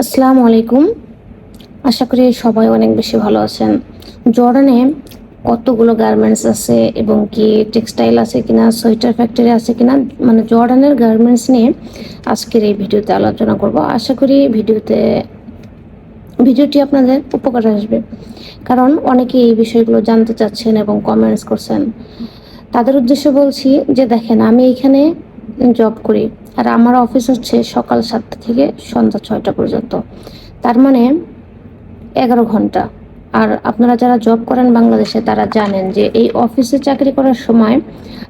আসসালামু আলাইকুম। আশা করি সবাই অনেক বেশি ভালো আছেন। জর্ডানে কতগুলো গার্মেন্টস আছে এবং কি টেক্সটাইল আছে কিনা সোয়েটার ফ্যাক্টরি আছে কিনা মানে জর্ডানের গার্মেন্টস নিয়ে আজকের এই ভিডিওতে আলোচনা করব। আশা করি ভিডিওতে, ভিডিওটি আপনাদের উপকার আসবে। কারণ অনেকে এই বিষয়গুলো জানতে চাচ্ছেন এবং কমেন্টস করছেন। তাদের উদ্দেশ্যে বলছি যে দেখেন, আমি এখানে জব করি। আর আমার অফিস হচ্ছে সকাল সাতটা থেকে সন্ধ্যা ছয়টা পর্যন্ত। তার মানে এগারো ঘণ্টা। আর আপনারা যারা জব করেন বাংলাদেশে, তারা জানেন যে এই অফিসে চাকরি করার সময়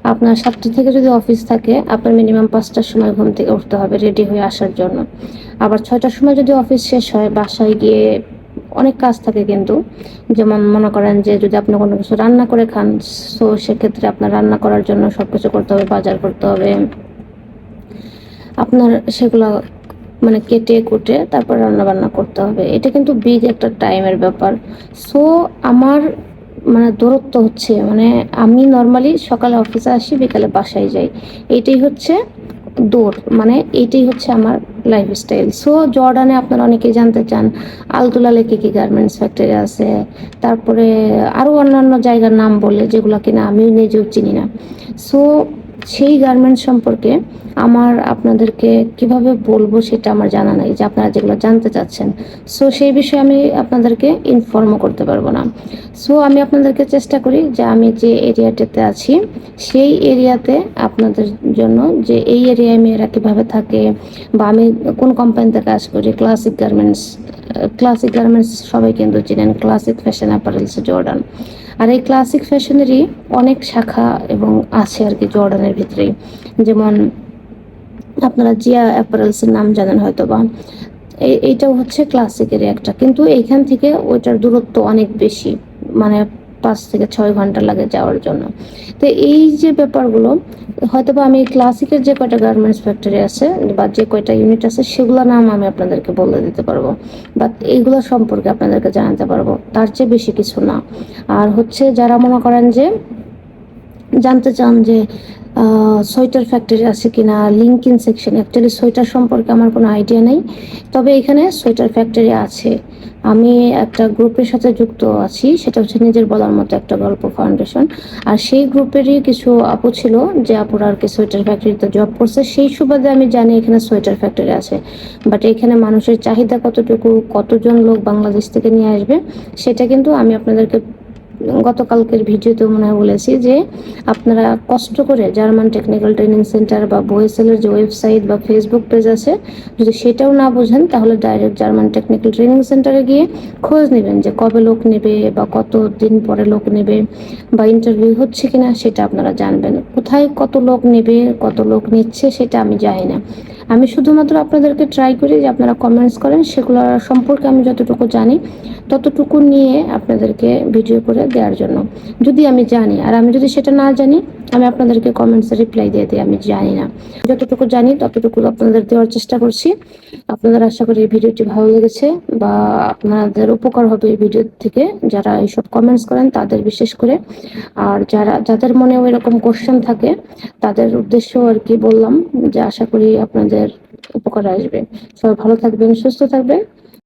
আপনার সাতটা থেকে যদি অফিস থাকে, আপনার মিনিমাম পাঁচটার সময় ঘুম থেকে উঠতে হবে রেডি হয়ে আসার জন্য। আবার ছয়টার সময় যদি অফিস শেষ হয়, বাসায় গিয়ে অনেক কাজ থাকে কিন্তু। যেমন মনে করেন যে যদি আপনি কোনো কিছু রান্না করে খান সো সেক্ষেত্রে আপনার রান্না করার জন্য সব কিছু করতে হবে, বাজার করতে হবে। আপনার সেগুলো মানে কেটে কুটে তারপর রান্না বান্না করতে হবে। এটা কিন্তু বিগ একটা টাইমের ব্যাপার। সো আমার মানে দূরত্ব হচ্ছে মানে আমি নর্মালি সকালে অফিসে আসি, বিকালে বাসায় যাই। এইটাই হচ্ছে দূর মানে এইটাই হচ্ছে আমার লাইফস্টাইল সো জর্ডানে আপনারা অনেকেই জানতে চান আলতুলা লেকে কী গার্মেন্টস ফ্যাক্টরি আছে? তারপরে আরও অন্যান্য জায়গার নাম বলে যেগুলো কিনা আমিও নিজেও চিনি না। সো সেই গার্মেন্টস সম্পর্কে আমার আপনাদেরকে কীভাবে বলব সেটা আমার জানা নাই, যে আপনারা যেগুলো জানতে চাচ্ছেন। সো সেই বিষয়ে আমি আপনাদেরকে ইনফর্মও করতে পারব না। সো আমি আপনাদেরকে চেষ্টা করি যে আমি যে এরিয়াটাতে আছি, সেই এরিয়াতে আপনাদের জন্য যে এই এরিয়ায় মেয়েরা কীভাবে থাকে, বা আমি কোন কোম্পানিতে কাজ করি ক্লাসিক গার্মেন্টস ক্লাসিক গার্মেন্টস সবাই কিন্তু চিনেন ক্লাসিক ফ্যাশন অ্যাপারেলস জর্ডান আর এই ক্লাসিক ফ্যাশনেরই অনেক শাখা এবং আছে আর কি জর্ডানের ভিতরে যেমন আপনারা জিয়া অ্যাপারেলসের নাম জানেন হয়তো বা এইটাও হচ্ছে ক্লাসিকের একটা। কিন্তু এইখান থেকে ওইটার দূরত্ব অনেক বেশি। মানে পাঁচ থেকে ছয় ঘণ্টা লাগে যাওয়ার জন্য। তো এই যে ব্যাপারগুলো হয়তো বা আমি ক্লাসিকের যে কয়টা গার্মেন্টস ফ্যাক্টরি আছে বা যে কয়টা ইউনিট আছে, সেগুলো নাম আমি আপনাদেরকে বলে দিতে পারব। বা এইগুলো সম্পর্কে আপনাদেরকে জানাতে পারব। তার চেয়ে বেশি কিছু না। আর হচ্ছে যারা মনে করেন যে, জানতে চান যে সোয়েটার ফ্যাক্টরি আছে কিনা লিঙ্কিন সেকশন অ্যাকচুয়ালি সোয়েটার সম্পর্কে আমার কোনো আইডিয়া নেই। তবে এখানে সোয়েটার ফ্যাক্টরি আছে। আমি একটা গ্রুপের সাথে যুক্ত আছি, সেটা হচ্ছে নিজের বলার মতো একটা গল্প ফাউন্ডেশন আর সেই গ্রুপেরই কিছু আপু ছিল, যে আপুরা আর কি সোয়েটার ফ্যাক্টরিতে জব করছে, সেই সুবাদে আমি জানি এখানে সোয়েটার ফ্যাক্টরি আছে। বাট এখানে মানুষের চাহিদা কতটুকু, কতজন লোক বাংলাদেশ থেকে নিয়ে আসবে, সেটা কিন্তু আমি আপনাদেরকে গতকালকের ভিডিওতে মনে হয় বলেছি যে আপনারা কষ্ট করে জার্মান টেকনিক্যাল ট্রেনিং সেন্টার বা বয়েসেলের যে ওয়েবসাইট বা ফেসবুক পেজ আছে, যদি সেটাও না বোঝেন, তাহলে ডাইরেক্ট জার্মান টেকনিক্যাল ট্রেনিং সেন্টারে গিয়ে খোঁজ নেবেন যে কবে লোক নেবে বা কত দিন পরে লোক নেবে বা ইন্টারভিউ হচ্ছে কিনা সেটা আপনারা জানবেন। কোথায় কত লোক নেবে, কত লোক নিচ্ছে সেটা আমি জানি না। আমি শুধুমাত্র আপনাদেরকে ট্রাই করি যে আপনারা কমেন্টস করেন সেগুলো সম্পর্কে আমি যতটুকু জানি, ততটুকু নিয়ে আপনাদেরকে ভিডিও করে দেওয়ার জন্য। যদি আমি জানি, আর আমি যদি সেটা না জানি, আমি আপনাদেরকে কমেন্টসে রিপ্লাই দিয়ে দিই, আমি জানি না। যতটুকু জানি, ততটুকু আপনাদের দেওয়ার চেষ্টা করছি। আপনাদের আশা করি এই ভিডিওটি ভালো লেগেছে বা আপনাদের উপকার হবে এই ভিডিও থেকে। যারা এইসব কমেন্টস করেন, তাদের বিশেষ করে। আর যারা, যাদের মনেও এরকম কোশ্চেন থাকে, তাদের উদ্দেশ্য আর কি বললাম, যে আশা করি আপনাদের উপকার আসবে। সবাই ভালো থাকবেন, সুস্থ থাকবেন।